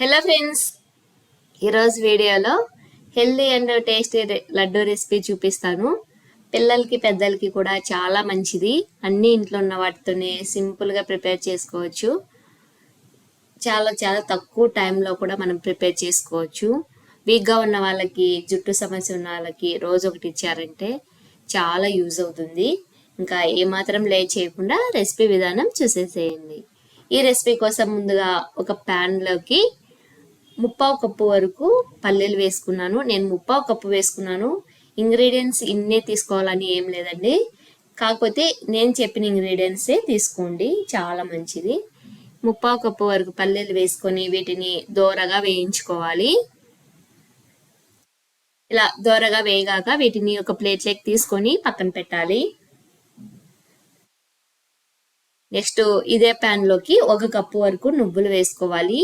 Hello friends. ఈరోజు వీడియోలో healthy and tasty laddu recipe చూపిస్తాను. పిల్లలకి పెద్దలకి కూడా చాలా మంచిది. అన్ని ఇంట్లో ఉన్న వాటితోనే సింపుల్గా ప్రిపేర్ చేసుకోవచ్చు. చాలా చాలా తక్కువ టైంలో కూడా మనం ప్రిపేర్ చేసుకోవచ్చు. వీక్గా ఉన్న వాళ్ళకి జుట్టు సమస్య ఉన్న వాళ్ళకి రోజు ఒకటి ఇచ్చారంటే చాలా యూజ్ అవుతుంది. ఇంకా ఏమాత్రం లే చేయకుండా రెసిపీ విధానం చూసేసేయండి. ఈ రెసిపీ కోసం ముందుగా ఒక ప్యాన్లోకి ముప్పావు కప్పు వరకు పల్లీలు వేసుకున్నాను. నేను ముప్పావు కప్పు వేసుకున్నాను. ఇంగ్రీడియంట్స్ ఇన్నే తీసుకోవాలని ఏం లేదండి. కాకపోతే నేను చెప్పిన ఇంగ్రీడియంట్సే తీసుకోండి. చాలా మంచిది. ముప్పావు కప్పు వరకు పల్లీలు వేసుకొని వీటిని దోరగా వేయించుకోవాలి. ఇలా దోరగా వేయగాక వీటిని ఒక ప్లేట్లోకి తీసుకొని పక్కన పెట్టాలి. నెక్స్ట్ ఇదే ప్యాన్లోకి ఒక కప్పు వరకు నువ్వులు వేసుకోవాలి.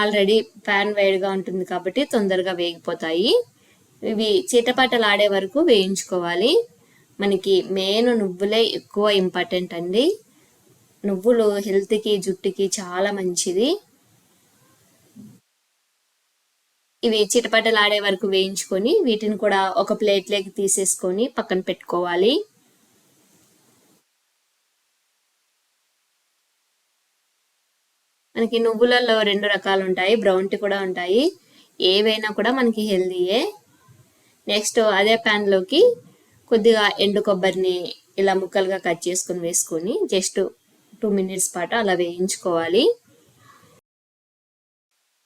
ఆల్రెడీ ప్యాన్ వేడిగా ఉంటుంది కాబట్టి తొందరగా వేగిపోతాయి. ఇవి చీటపాటలాడే వరకు వేయించుకోవాలి. మనకి మెయిన్ నువ్వులే ఎక్కువ ఇంపార్టెంట్ అండి. నువ్వులు హెల్త్కి జుట్టుకి చాలా మంచిది. ఇవి చిటపటలాడే వరకు వేయించుకొని వీటిని కూడా ఒక ప్లేట్లోకి తీసేసుకొని పక్కన పెట్టుకోవాలి. మనకి నువ్వులలో రెండు రకాలు ఉంటాయి. బ్రౌన్ టీ కూడా ఉంటాయి. ఏవైనా కూడా మనకి హెల్దీయే. నెక్స్ట్ అదే ప్యాన్లోకి కొద్దిగా ఎండు కొబ్బరిని ఇలా ముక్కలుగా కట్ చేసుకుని వేసుకొని జస్ట్ టూ మినిట్స్ పాటు అలా వేయించుకోవాలి.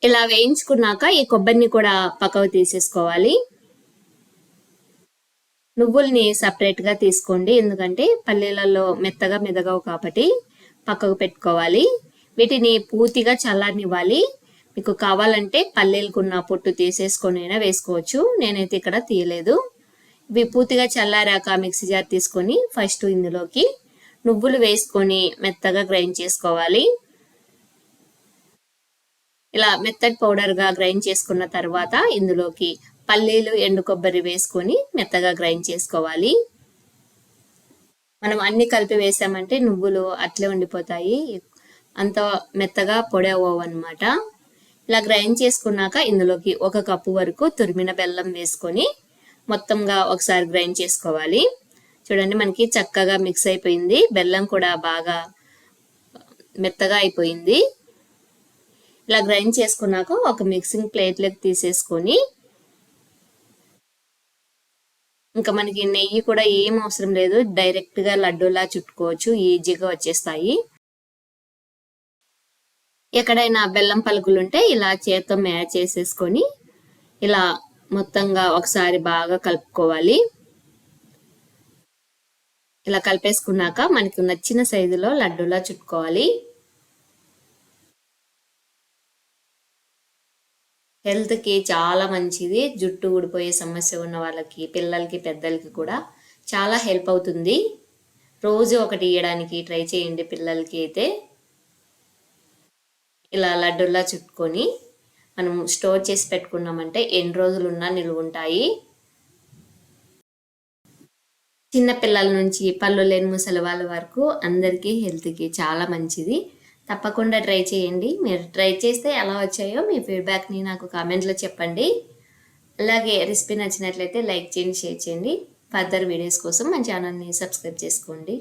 ఇలా వేయించుకున్నాక ఈ కొబ్బరిని కూడా పక్కకు తీసేసుకోవాలి. నువ్వుల్ని సపరేట్గా తీసుకోండి. ఎందుకంటే పల్లీలలో మెత్తగా మెదగవు కాబట్టి పక్కకు పెట్టుకోవాలి. వీటిని పూర్తిగా చల్లారనివ్వాలి. మీకు కావాలంటే పల్లెలకున్న పొట్టు తీసేసుకొని అయినా వేసుకోవచ్చు. నేనైతే ఇక్కడ తీయలేదు. ఇవి పూర్తిగా చల్లారాక మిక్సీ జార్ తీసుకొని ఫస్ట్ ఇందులోకి నువ్వులు వేసుకొని మెత్తగా గ్రైండ్ చేసుకోవాలి. ఇలా మెత్తటి పౌడర్గా గ్రైండ్ చేసుకున్న తర్వాత ఇందులోకి పల్లీలు ఎండు కొబ్బరి వేసుకొని మెత్తగా గ్రైండ్ చేసుకోవాలి. మనం అన్ని కలిపి వేసామంటే నువ్వులు అట్లే ఉండిపోతాయి. అంత మెత్తగా పొడి అనమాట ఇలా గ్రైండ్ చేసుకున్నాక ఇందులోకి ఒక కప్పు వరకు తురిమిన బెల్లం వేసుకొని మొత్తంగా ఒకసారి గ్రైండ్ చేసుకోవాలి. చూడండి మనకి చక్కగా మిక్స్ అయిపోయింది. బెల్లం కూడా బాగా మెత్తగా అయిపోయింది. ఇలా గ్రైండ్ చేసుకున్నాక ఒక మిక్సింగ్ ప్లేట్లోకి తీసేసుకొని ఇంకా మనకి నెయ్యి కూడా ఏం అవసరం లేదు. డైరెక్ట్గా లడ్డూలా చుట్టుకోవచ్చు. ఈజీగా వచ్చేస్తాయి. ఎక్కడైనా బెల్లం పలుకులుంటే ఇలా చేత్తో మ్యాచ్ చేసేసుకొని ఇలా మొత్తంగా ఒకసారి బాగా కలుపుకోవాలి. ఇలా కలిపేసుకున్నాక మనకి నచ్చిన సైజులో లడ్డూలా చుట్టుకోవాలి. హెల్త్కి చాలా మంచిది. జుట్టు ఊడిపోయే సమస్య ఉన్న వాళ్ళకి పిల్లలకి పెద్దలకి కూడా చాలా హెల్ప్ అవుతుంది. రోజు ఒకటి ఇవ్వడానికి ట్రై చేయండి పిల్లలకి అయితే. ఇలా లడ్డుల్లా చుట్టుకొని మనం స్టోర్ చేసి పెట్టుకున్నామంటే ఎన్ని రోజులున్నా నిలువుంటాయి. చిన్న పిల్లల నుంచి పళ్ళు లేని ముసలి వాళ్ళ వరకు అందరికీ హెల్త్కి చాలా మంచిది. తప్పకుండా ట్రై చేయండి. మీరు ట్రై చేస్తే ఎలా వచ్చాయో మీ ఫీడ్బ్యాక్ని నాకు కామెంట్లో చెప్పండి. అలాగే రెసిపీ నచ్చినట్లయితే లైక్ చేయండి షేర్ చేయండి. ఫర్దర్ వీడియోస్ కోసం మన ఛానల్ని సబ్స్క్రైబ్ చేసుకోండి.